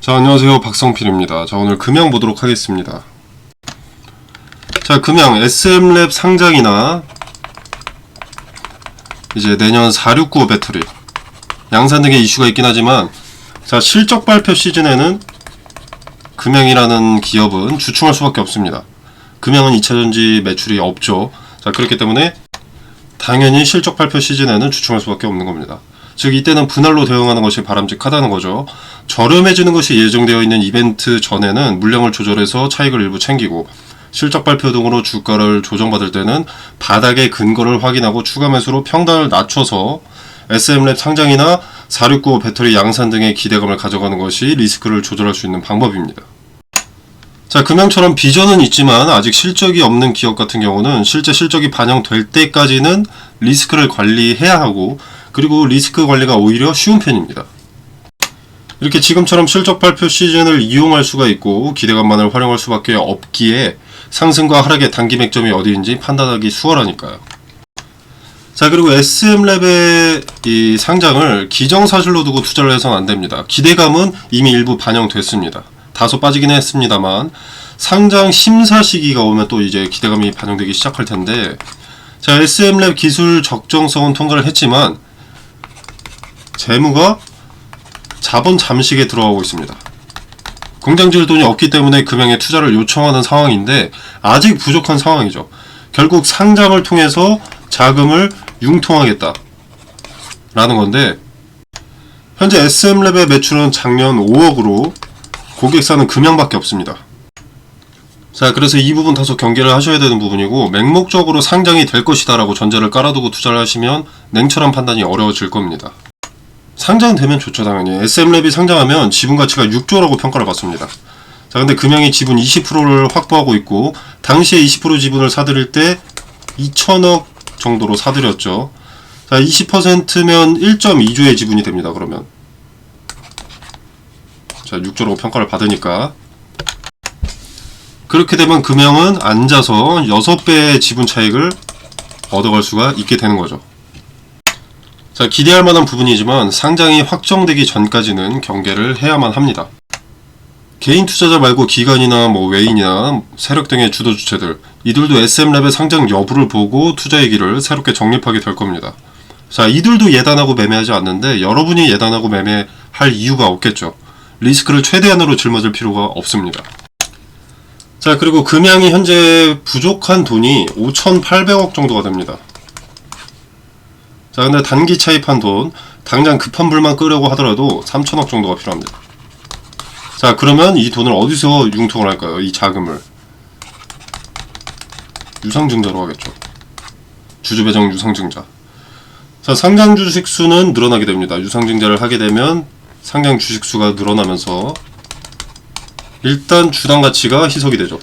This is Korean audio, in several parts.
자, 안녕하세요. 박성필입니다. 자, 오늘 금양 보도록 하겠습니다. 자, 금양 SM랩 상장이나 이제 내년 4695 배터리 양산 등의 이슈가 있긴 하지만 자, 실적 발표 시즌에는 금양이라는 기업은 주춤할 수밖에 없습니다. 금양은 2차전지 매출이 없죠. 자, 그렇기 때문에 당연히 실적 발표 시즌에는 주춤할 수밖에 없는 겁니다. 즉 이때는 분할로 대응하는 것이 바람직하다는 거죠. 저렴해지는 것이 예정되어 있는 이벤트 전에는 물량을 조절해서 차익을 일부 챙기고 실적 발표 등으로 주가를 조정받을 때는 바닥의 근거를 확인하고 추가 매수로 평단을 낮춰서 SM랩 상장이나 4695 배터리 양산 등의 기대감을 가져가는 것이 리스크를 조절할 수 있는 방법입니다. 자, 금양처럼 비전은 있지만 아직 실적이 없는 기업 같은 경우는 실제 실적이 반영될 때까지는 리스크를 관리해야 하고 그리고 리스크 관리가 오히려 쉬운 편입니다. 이렇게 지금처럼 실적 발표 시즌을 이용할 수가 있고 기대감만을 활용할 수밖에 없기에 상승과 하락의 단기 맥점이 어디인지 판단하기 수월하니까요. 자 그리고 SM랩의 이 상장을 기정사실로 두고 투자를 해서는 안 됩니다. 기대감은 이미 일부 반영됐습니다. 다소 빠지긴 했습니다만 상장 심사 시기가 오면 또 이제 기대감이 반영되기 시작할 텐데 자 SM랩 기술 적정성은 통과를 했지만 재무가 자본 잠식에 들어가고 있습니다. 공장 지을 돈이 없기 때문에 금양에 투자를 요청하는 상황인데 아직 부족한 상황이죠. 결국 상장을 통해서 자금을 융통하겠다. 라는 건데 현재 SM랩의 매출은 작년 5억으로 고객사는 금양밖에 없습니다. 자, 그래서 이 부분 다소 경계를 하셔야 되는 부분이고 맹목적으로 상장이 될 것이다 라고 전제를 깔아두고 투자를 하시면 냉철한 판단이 어려워질 겁니다. 상장되면 좋죠 당연히. SM랩이 상장하면 지분 가치가 6조라고 평가를 받습니다. 자 근데 금양이 지분 20%를 확보하고 있고 당시에 20% 지분을 사들일 때 2천억 정도로 사들였죠. 자 20%면 1.2조의 지분이 됩니다 그러면. 자 6조라고 평가를 받으니까. 그렇게 되면 금양은 앉아서 6배의 지분 차익을 얻어갈 수가 있게 되는 거죠 자, 기대할 만한 부분이지만 상장이 확정되기 전까지는 경계를 해야만 합니다. 개인 투자자 말고 기관이나 뭐 외인이나 세력 등의 주도 주체들 이들도 SM랩의 상장 여부를 보고 투자 얘기를 새롭게 정립하게 될 겁니다. 자, 이들도 예단하고 매매하지 않는데 여러분이 예단하고 매매할 이유가 없겠죠. 리스크를 최대한으로 짊어질 필요가 없습니다. 자, 그리고 금양이 현재 부족한 돈이 5,800억 정도가 됩니다. 자, 근데 단기 차입한 돈, 당장 급한 불만 끄려고 하더라도 3천억 정도가 필요합니다. 자, 그러면 이 돈을 어디서 융통을 할까요? 이 자금을. 유상증자로 하겠죠. 주주배정 유상증자. 자, 상장 주식 수는 늘어나게 됩니다. 유상증자를 하게 되면 상장 주식 수가 늘어나면서 일단 주당 가치가 희석이 되죠.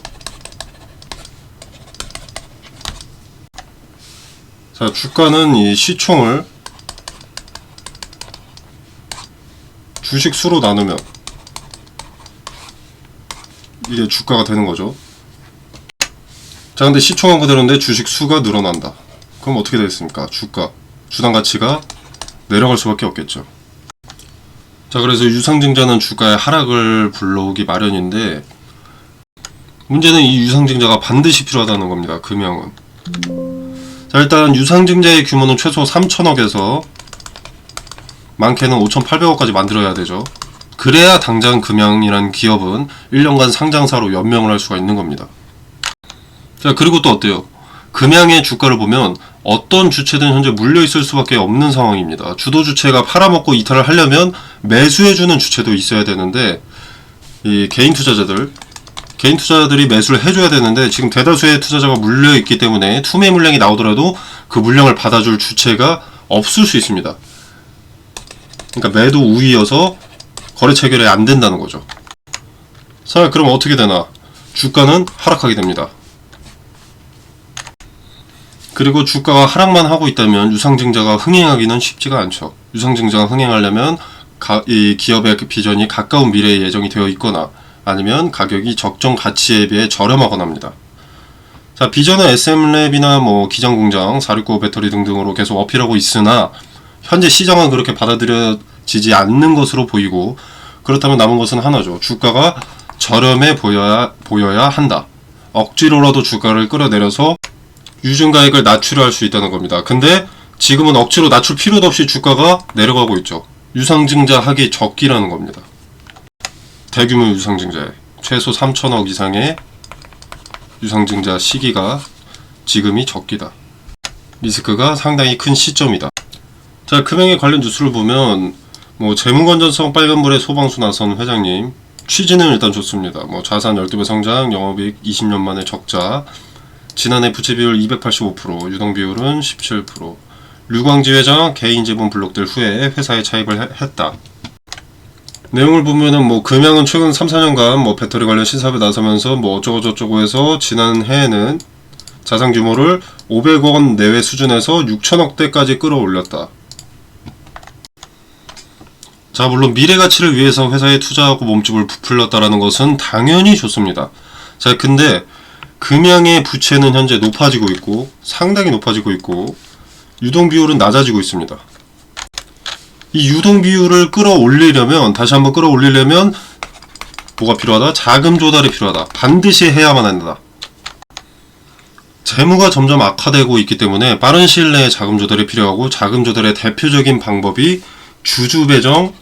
자, 주가는 이 시총을 주식 수로 나누면 이게 주가가 되는 거죠. 자, 근데 시총은 그대로인데 주식 수가 늘어난다. 그럼 어떻게 되겠습니까? 주가, 주당 가치가 내려갈 수밖에 없겠죠. 자, 그래서 유상증자는 주가의 하락을 불러오기 마련인데 문제는 이 유상증자가 반드시 필요하다는 겁니다. 금형은. 자, 일단 유상증자의 규모는 최소 3천억에서 많게는 5,800억까지 만들어야 되죠. 그래야 당장 금양이란 기업은 1년간 상장사로 연명을 할 수가 있는 겁니다. 자, 그리고 또 어때요? 금양의 주가를 보면 어떤 주체든 현재 물려 있을 수밖에 없는 상황입니다. 주도 주체가 팔아먹고 이탈을 하려면 매수해주는 주체도 있어야 되는데, 이 개인 투자자들, 개인 투자자들이 매수를 해줘야 되는데 지금 대다수의 투자자가 물려 있기 때문에 투매 물량이 나오더라도 그 물량을 받아줄 주체가 없을 수 있습니다. 그러니까 매도 우위여서 거래 체결이 안 된다는 거죠. 자, 그럼 어떻게 되나? 주가는 하락하게 됩니다. 그리고 주가가 하락만 하고 있다면 유상증자가 흥행하기는 쉽지가 않죠. 유상증자가 흥행하려면 가, 이 기업의 그 비전이 가까운 미래에 예정이 되어 있거나 아니면 가격이 적정 가치에 비해 저렴하거나 합니다. 자, 비전은 SM랩이나 뭐 기장공장, 469 배터리 등등으로 계속 어필하고 있으나 현재 시장은 그렇게 받아들여지지 않는 것으로 보이고 그렇다면 남은 것은 하나죠. 주가가 저렴해 보여야, 보여야 한다. 억지로라도 주가를 끌어내려서 유증가액을 낮추려 할 수 있다는 겁니다. 근데 지금은 억지로 낮출 필요도 없이 주가가 내려가고 있죠. 유상증자 하기 적기라는 겁니다. 대규모 유상증자액 최소 3천억 이상의 유상증자 시기가 지금이 적기다. 리스크가 상당히 큰 시점이다. 자, 금융에 관련 뉴스를 보면 뭐 재무건전성 빨간불의 소방수 나선 회장님 취지는 일단 좋습니다. 뭐 자산 12배 성장, 영업이익 20년 만에 적자, 지난해 부채 비율 285%, 유동 비율은 17%. 류광지 회장 개인 지분 블록들 후에 회사에 차입을 해- 했다. 내용을 보면은 뭐 금양은 최근 3, 4년간 뭐 배터리 관련 신사업에 나서면서 뭐 어쩌고 저쩌고 해서 지난 해에는 자산 규모를 500억 원 내외 수준에서 6천억 대까지 끌어올렸다. 자, 물론 미래 가치를 위해서 회사에 투자하고 몸집을 부풀렸다라는 것은 당연히 좋습니다. 자, 근데 금양의 부채는 현재 높아지고 있고 상당히 높아지고 있고 유동 비율은 낮아지고 있습니다. 이 유동 비율을 끌어올리려면 다시 한번 끌어올리려면 뭐가 필요하다? 자금 조달이 필요하다. 반드시 해야만 한다. 재무가 점점 악화되고 있기 때문에 빠른 시일 내에 자금 조달이 필요하고 자금 조달의 대표적인 방법이 주주 배정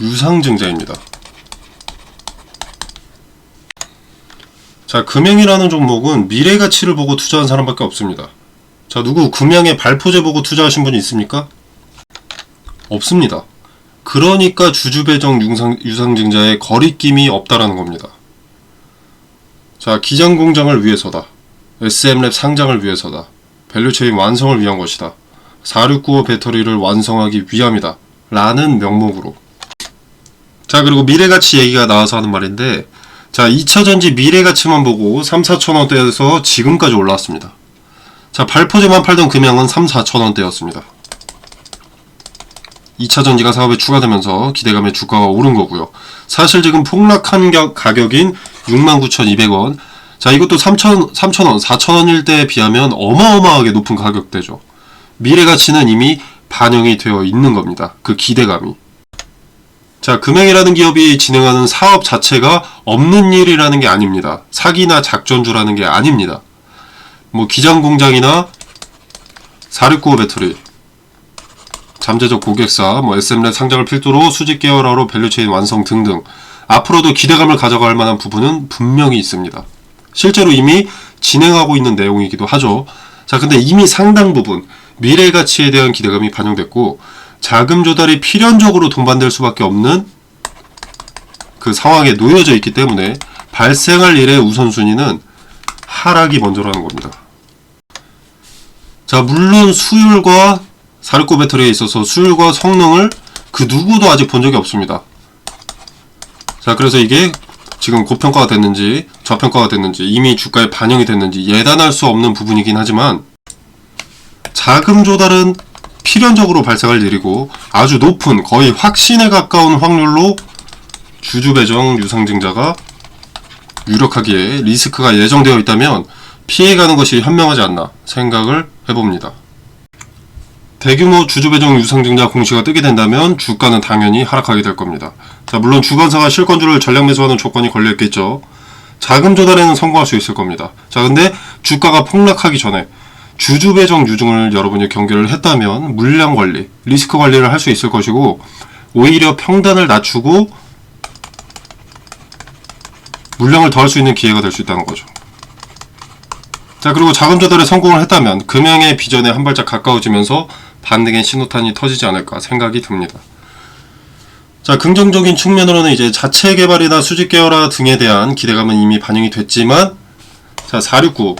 유상증자입니다. 자, 금융이라는 종목은 미래 가치를 보고 투자한 사람밖에 없습니다. 자, 누구 금양의 발포제 보고 투자하신 분이 있습니까? 없습니다. 그러니까 주주 배정 유상, 유상증자에 거리낌이 없다라는 겁니다. 자, 기장 공장을 위해서다. SM랩 상장을 위해서다. 밸류체인 완성을 위한 것이다. 4695 배터리를 완성하기 위함이다. 라는 명목으로. 자, 그리고 미래가치 얘기가 나와서 하는 말인데, 자, 2차전지 미래가치만 보고 3, 4천원대에서 지금까지 올라왔습니다. 자, 발포제만 팔던 금양은 3, 4천원대였습니다. 2차 전지가 사업에 추가되면서 기대감에 주가가 오른 거고요. 사실 지금 폭락한 겨- 가격인 69,200원. 자, 이것도 3,000, 3,000원, 4,000원일 때에 비하면 어마어마하게 높은 가격대죠. 미래 가치는 이미 반영이 되어 있는 겁니다. 그 기대감이. 자, 금행이라는 기업이 진행하는 사업 자체가 없는 일이라는 게 아닙니다. 사기나 작전주라는 게 아닙니다. 뭐 기장 공장이나 4695 배터리, 잠재적 고객사, 뭐 SM랩 상장을 필두로 수직 계열화로 밸류체인 완성 등등 앞으로도 기대감을 가져갈 만한 부분은 분명히 있습니다. 실제로 이미 진행하고 있는 내용이기도 하죠. 자, 근데 이미 상당 부분 미래 가치에 대한 기대감이 반영됐고 자금 조달이 필연적으로 동반될 수밖에 없는 그 상황에 놓여져 있기 때문에 발생할 일의 우선순위는 하락이 먼저라는 겁니다. 자, 물론 수율과 469 배터리에 있어서 수율과 성능을 그 누구도 아직 본 적이 없습니다. 자, 그래서 이게 지금 고평가가 됐는지 저평가가 됐는지 이미 주가에 반영이 됐는지 예단할 수 없는 부분이긴 하지만 자금 조달은 필연적으로 발생할 일이고 아주 높은 거의 확신에 가까운 확률로 주주 배정 유상증자가 유력하기에 리스크가 예정되어 있다면 피해가는 것이 현명하지 않나 생각을 해봅니다. 대규모 주주 배정 유상증자 공시가 뜨게 된다면 주가는 당연히 하락하게 될 겁니다. 자, 물론 주관사가 실권주를 전략 매수하는 조건이 걸려 있겠죠. 자금 조달에는 성공할 수 있을 겁니다. 자, 근데 주가가 폭락하기 전에 주주 배정 유증을 여러분이 경계를 했다면 물량 관리, 리스크 관리를 할 수 있을 것이고 오히려 평단을 낮추고 물량을 더할 수 있는 기회가 될 수 있다는 거죠. 자, 그리고 자금 조달에 성공을 했다면 금양의 비전에 한 발짝 가까워지면서 반등의 신호탄이 터지지 않을까 생각이 듭니다. 자, 긍정적인 측면으로는 이제 자체 개발이나 수직 계열화 등에 대한 기대감은 이미 반영이 됐지만 자, 469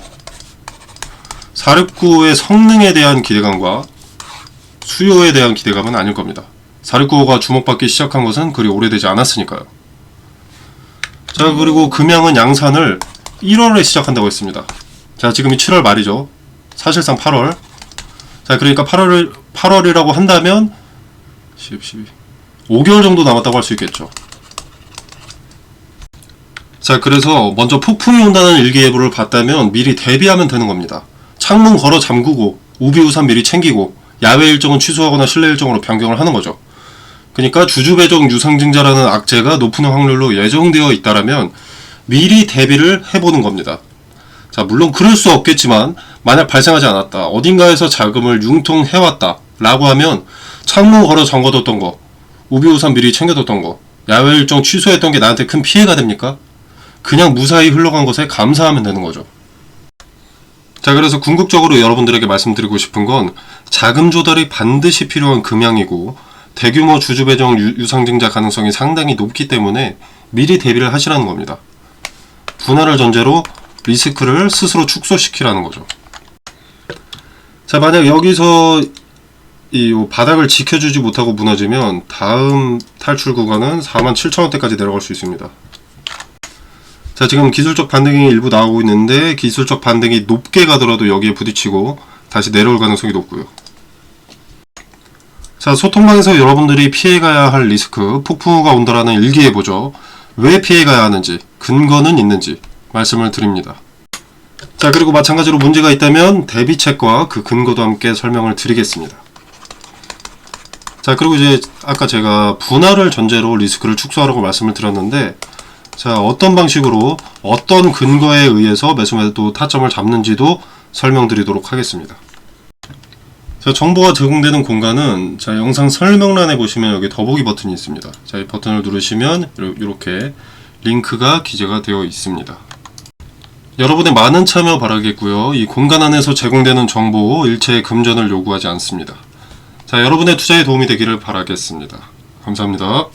469의 성능에 대한 기대감과 수요에 대한 기대감은 아닐 겁니다. 469가 주목받기 시작한 것은 그리 오래되지 않았으니까요. 자, 그리고 금양은 양산을 1월에 시작한다고 했습니다. 자, 지금이 7월 말이죠. 사실상 8월. 자, 그러니까 8월, 8월이라고 한다면 10, 12. 5개월 정도 남았다고 할 수 있겠죠. 자, 그래서 먼저 폭풍이 온다는 일기예보를 봤다면 미리 대비하면 되는 겁니다. 창문 걸어 잠그고 우비우산 미리 챙기고 야외 일정은 취소하거나 실내 일정으로 변경을 하는 거죠. 그러니까 주주배정 유상증자라는 악재가 높은 확률로 예정되어 있다라면 미리 대비를 해보는 겁니다. 자, 물론 그럴 수 없겠지만 만약 발생하지 않았다. 어딘가에서 자금을 융통해왔다. 라고 하면 창문 걸어 잠궈뒀던 거, 우비우산 미리 챙겨뒀던 거, 야외 일정 취소했던 게 나한테 큰 피해가 됩니까? 그냥 무사히 흘러간 것에 감사하면 되는 거죠. 자, 그래서 궁극적으로 여러분들에게 말씀드리고 싶은 건 자금 조달이 반드시 필요한 금양이고 대규모 주주 배정 유- 유상증자 가능성이 상당히 높기 때문에 미리 대비를 하시라는 겁니다. 분할을 전제로 리스크를 스스로 축소시키라는 거죠. 자, 만약 여기서 이 바닥을 지켜주지 못하고 무너지면 다음 탈출 구간은 47,000원대까지 내려갈 수 있습니다. 자, 지금 기술적 반등이 일부 나오고 있는데 기술적 반등이 높게 가더라도 여기에 부딪히고 다시 내려올 가능성이 높고요. 자, 소통방에서 여러분들이 피해가야 할 리스크, 폭풍우가 온다라는 일기예보죠. 왜 피해가야 하는지, 근거는 있는지 말씀을 드립니다. 자, 그리고 마찬가지로 문제가 있다면 대비책과 그 근거도 함께 설명을 드리겠습니다. 자, 그리고 이제 아까 제가 분할을 전제로 리스크를 축소하라고 말씀을 드렸는데 자, 어떤 방식으로 어떤 근거에 의해서 매수매도 타점을 잡는지도 설명드리도록 하겠습니다. 자, 정보가 제공되는 공간은 자, 영상 설명란에 보시면 여기 더보기 버튼이 있습니다. 자, 이 버튼을 누르시면 이렇게 링크가 기재가 되어 있습니다. 여러분의 많은 참여 바라겠고요. 이 공간 안에서 제공되는 정보 일체의 금전을 요구하지 않습니다. 자, 여러분의 투자에 도움이 되기를 바라겠습니다. 감사합니다.